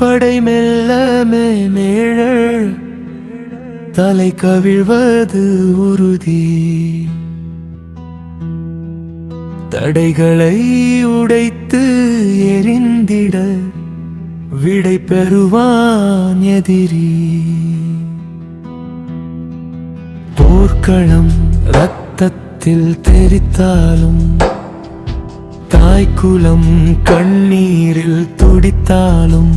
படை மெல்லமே மேழ தலை கவிழ்வது உறுதி. தடைகளை உடைத்து எரிந்திட விடை பெறுவான் எதிரி. போர்க்களம் ரத்தத்தில் தெரித்தாலும் தாய்க்குலம் கண்ணீரில் துடித்தாலும்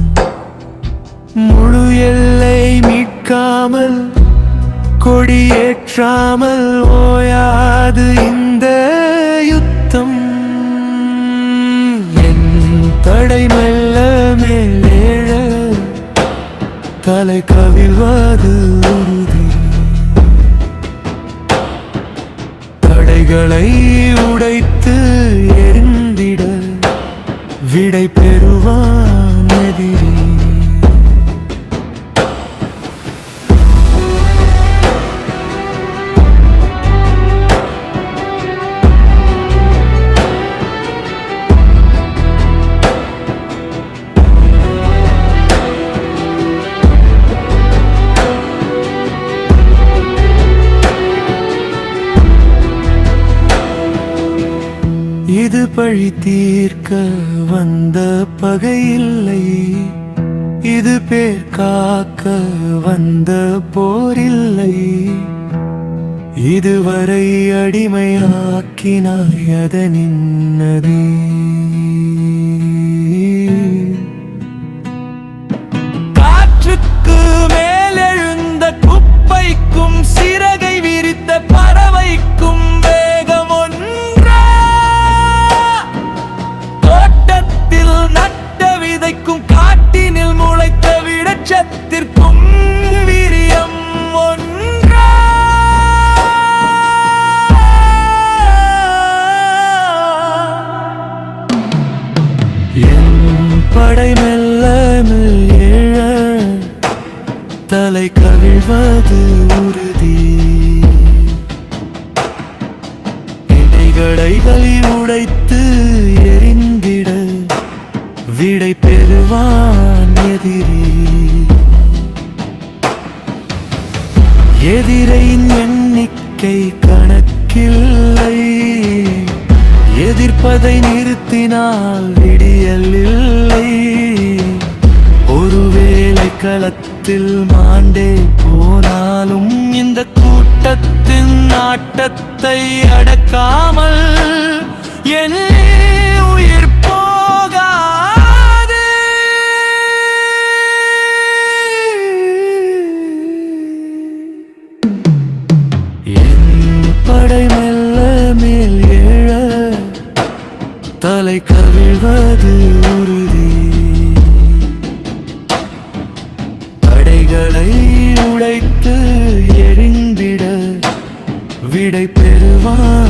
முழு எல்லை மீட்காமல் கொடியேற்றாமல் ஓயாது இந்த யுத்தம். என் தடை மெல்ல மேலேழ தலை கவிழ்வாது உறுதி. தடைகளை உடைத்து எரிந்திட விடை பழி தீர்க்க வந்த பகையில்லை. இது பேர் காக்க வந்த போரில்லை. இதுவரை அடிமையாக்கினாய் அதனின்னதே விடச்சத்திற்கும் வீரியம் ஒன்றா? என் படை மெல்ல மெல்ல தலை கவிழ்வது உறுதி. இடைகளை உடைத்து எரிந்திட விடை பெறுவான் எதிரி. எதிரையின் எண்ணிக்கை கணக்கில்லை. எதிர்ப்பதை நிறுத்தினால் விடியல் இல்லை. ஒருவேளை களத்தில் மாண்டே போனாலும் இந்த கூட்டத்தின் ஆட்டத்தை அடக்காமல் என் கண்களை உடைத்து எரிந்திட விடை பெறுவான்.